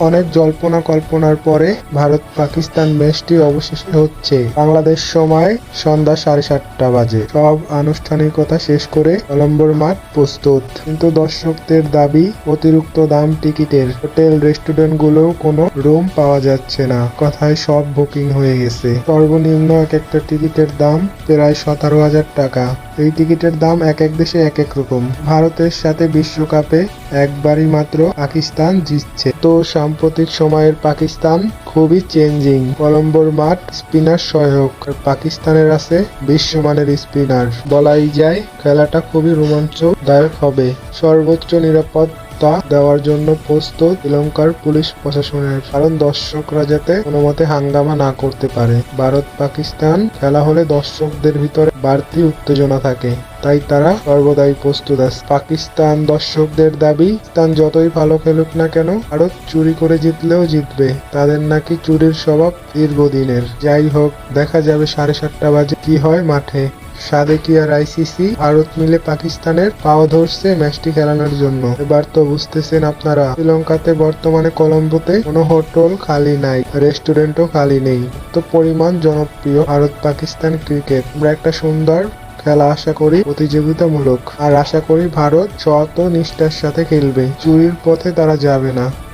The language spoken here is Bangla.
অনেক জল্পনা কল্পনার পরে ভারত পাকিস্তান ম্যাচটি অবশেষে হচ্ছে। বাংলাদেশ সময় সন্ধ্যা সাড়ে সাতটা বাজে। সব আনুষ্ঠানিকতা শেষ করে কলম্বোর মাঠ প্রস্তুত। কিন্তু দর্শকদের দাবি, অতিরিক্ত দাম টিকিটের হোটেল রেস্টুরেন্ট গুলোও কোনো রুম পাওয়া যাচ্ছে না। কথায় সব বুকিং হয়ে গেছে। সর্বনিম্ন এক একটা টিকিটের দাম প্রায় সতেরো হাজার টাকা। এই টিকিটের দাম এক এক দেশে এক এক রকম। ভারতের সাথে বিশ্বকাপে একবারই মাত্র পাকিস্তান জিতছে। তো সাম্প্রতিক সময়ের পাকিস্তান খুবই চেঞ্জিং কলম্বোর মাঠ স্পিনার সহায়ক। পাকিস্তানের আছে বিশ্বমানের স্পিনার বলাই যায়, খেলাটা খুবই রোমাঞ্চদায়ক হবে। সর্বোচ্চ নিরাপত্তা দেওয়ার জন্য প্রস্তুত শ্রীলঙ্কার পুলিশ প্রশাসনের, কারণ দর্শকরা যাতে কোনো মতে হাঙ্গামা না করতে পারে। ভারত, পাকিস্তান খেলা হলে দর্শকদের ভিতরে বাড়তি উত্তেজনা থাকে, তাই তারা সর্বদাই প্রস্তুত আছে। পাকিস্তান দর্শকদের দাবি, পাকিস্তান যতই ভালো খেলুক না কেন, ভারত চুরি করে জিতলেও জিতবে। তাদের নাকি চুরির স্বভাব দীর্ঘদিনের। যাই হোক, দেখা যাবে সাড়ে সাতটা বাজে কি হয় মাঠে। সাদেকি আর আইসিসি ভারত মিলে পাকিস্তানের পাওয়া ধরছে ম্যাচটি খেলানোর জন্য। এবার তো বুঝতেছেন আপনারা, শ্রীলঙ্কাতে বর্তমানে কলম্বোতে কোনো হোটেল খালি নাই, রেস্টুরেন্টও খালি নেই। তো পরিমাণ জনপ্রিয় ভারত পাকিস্তান ক্রিকেট। আমরা একটা সুন্দর খেলা আশা করি প্রতিযোগিতামূলক। আর আশা করি ভারত সত নিষ্ঠার সাথে খেলবে। চুরির পথে তারা যাবে না।